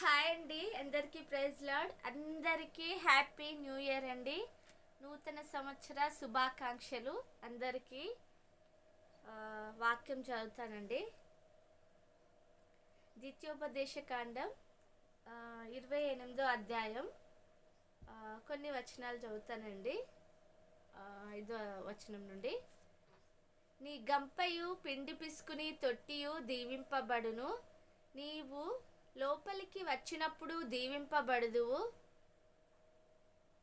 Hi అండి అందరికీ praise lord. అందరికీ హ్యాపీ న్యూ ఇయర్ అండి. నూతన సంవత్సర శుభాకాంక్షలు అందరికీ. వాక్యం చదువుతానండి. ద్వితీయోపదేశ కాండం ఇరవై ఎనిమిదో అధ్యాయం. కొన్ని వచనాలు చదువుతానండి. ఐదో వచనం నుండి. నీ గంపయు పిండి పిసుకుని తొట్టియు దీవింపబడును. నీవు లోపలికి వచ్చినప్పుడు దీవింపబడుదువు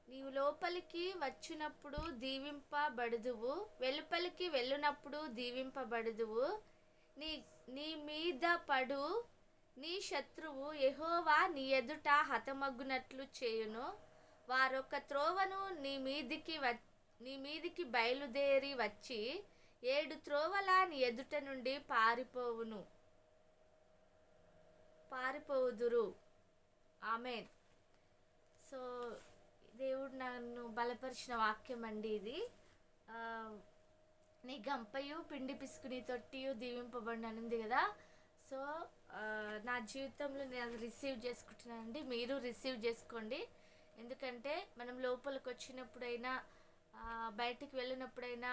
నీవు లోపలికి వచ్చినప్పుడు దీవింపబడుదువు వెలుపలికి వెళ్ళినప్పుడు దీవింపబడుదువు నీ నీ మీద పడు. నీ శత్రువు ఎహోవా నీ ఎదుట హతమగ్గునట్లు చేయును. వారొక త్రోవను నీ మీదికి వ నీ మీదికి బయలుదేరి వచ్చి ఏడు త్రోవల నీ ఎదుట నుండి పారిపోవును. పారిపోవుదురు ఆమెన్. సో దేవుడు నన్ను బలపరిచిన వాక్యం అండి ఇది. నీ గంపయు పిండి పిసుకుని తొట్టియు దీవింపబడి ఉంది కదా. సో నా జీవితంలో నేను అది రిసీవ్ చేసుకుంటున్నానండి. మీరు రిసీవ్ చేసుకోండి. ఎందుకంటే మనం లోపలికి వచ్చినప్పుడైనా బయటికి వెళ్ళినప్పుడైనా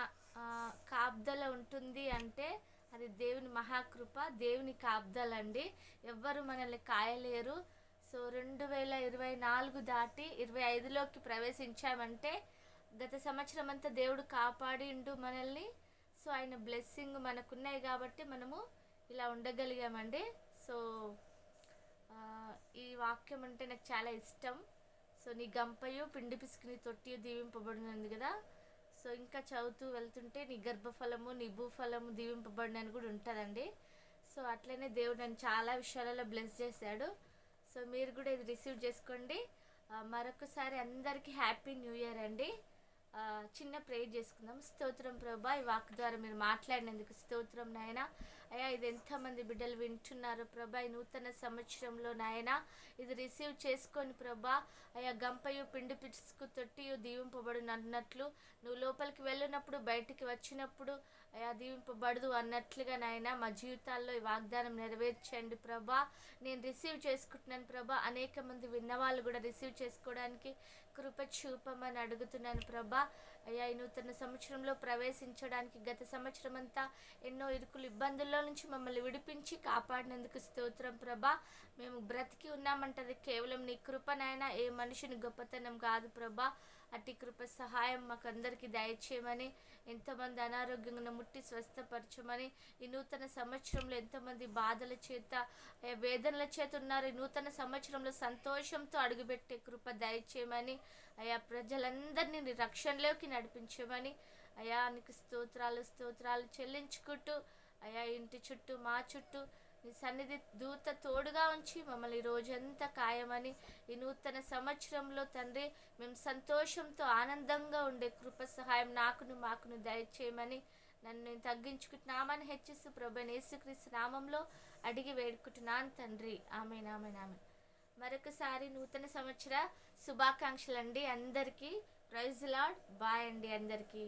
కాబ్దల కాపుదల ఉంటుంది అంటే అది దేవుని మహాకృప దేవుని కాబ్దాలండి ఎవ్వరు మనల్ని కాయలేరు. సో రెండు వేల ఇరవై నాలుగు దాటి ఇరవై ఐదులోకి ప్రవేశించామంటే గత సంవత్సరం అంతా దేవుడు కాపాడిండు మనల్ని. సో ఆయన బ్లెస్సింగ్ మనకున్నాయి కాబట్టి మనము ఇలా ఉండగలిగామండి. సో ఈ వాక్యం అంటే నాకు చాలా ఇష్టం. సో నీ గంపయు పిండి పిసుకుని తొట్టి దీవింపబడినది కదా. సో ఇంకా చదువుతూ వెళ్తుంటే నీ గర్భఫలము నీ భూఫలము దీవింపబడినని కూడా ఉంటుందండి. సో అట్లనే దేవుడు నన్ను చాలా విషయాలలో బ్లెస్ చేశాడు. సో మీరు కూడా ఇది రిసీవ్ చేసుకోండి. మరొకసారి అందరికీ హ్యాపీ న్యూ ఇయర్ అండి. చిన్న ప్రేయర్ చేసుకుందాం. స్తోత్రం ప్రభా ఈ వాక్ ద్వారా మీరు మాట్లాడినందుకు స్తోత్రం నాయన. అయ్యా ఇది ఎంతమంది బిడ్డలు వింటున్నారు ప్రభా ఈ నూతన సంవత్సరంలో నాయన. ఇది రిసీవ్ చేసుకొని ప్రభా అయ్యా గంపయు పిండి పిచ్చుకు తొట్టియు దీవింపబడు అన్నట్లు. నువ్వు లోపలికి వెళ్ళినప్పుడు బయటికి వచ్చినప్పుడు అయ్యా దీవింపబడదు అన్నట్లుగా నాయన మా జీవితాల్లో ఈ వాగ్దానం నెరవేర్చండి ప్రభా. నేను రిసీవ్ చేసుకుంటున్నాను ప్రభా. అనేక మంది విన్నవాళ్ళు కూడా రిసీవ్ చేసుకోవడానికి కృప చూపమని అడుగుతున్నాను ప్రభా. అయ్యా ఈ నూతన సంవత్సరంలో ప్రవేశించడానికి గత సంవత్సరం అంతా ఎన్నో ఇరుకులు ఇబ్బందుల్లో నుంచి మమ్మల్ని విడిపించి కాపాడినందుకు స్తోత్రం ప్రభా. మేము బ్రతికి ఉన్నామంటది కేవలం నీ కృపనైనా ఏ మనిషిని గొప్పతనం కాదు ప్రభా. అట్టి కృప సహాయం మాకు అందరికీ దయచేయమని ఎంతమంది అనారోగ్యంగా ముట్టి స్వస్థపరచమని ఈ నూతన సంవత్సరంలో ఎంతమంది బాధల చేత వేదనల చేత ఉన్నారు ఈ నూతన సంవత్సరంలో సంతోషంతో అడుగుపెట్టే కృప దయచేయమని అయా ప్రజలందరినీ నీ రక్షణలోకి నడిపించమని అయా నీకు స్తోత్రాలు స్తోత్రాలు చెల్లించుకుంటూ అయా ఇంటి చుట్టూ మా చుట్టూ నీ సన్నిధి దూత తోడుగా ఉంచి మమ్మల్ని రోజంతా ఖాయమని ఈ నూతన సంవత్సరంలో తండ్రి మేము సంతోషంతో ఆనందంగా ఉండే కృప సహాయం నాకును మాకును దయచేయమని నన్ను నేను తగ్గించుకుంటున్నామని హెచ్చిస్తూ ప్రభు యేసుక్రీస్తు నామంలో అడిగి వేడుకుంటున్నాను తండ్రి. ఆమె ఆమె ఆమె మరొకసారి నూతన సంవత్సర శుభాకాంక్షలు అండి అందరికీ. ప్రైజ్ లాడ్ బాయ్ అండి అందరికీ.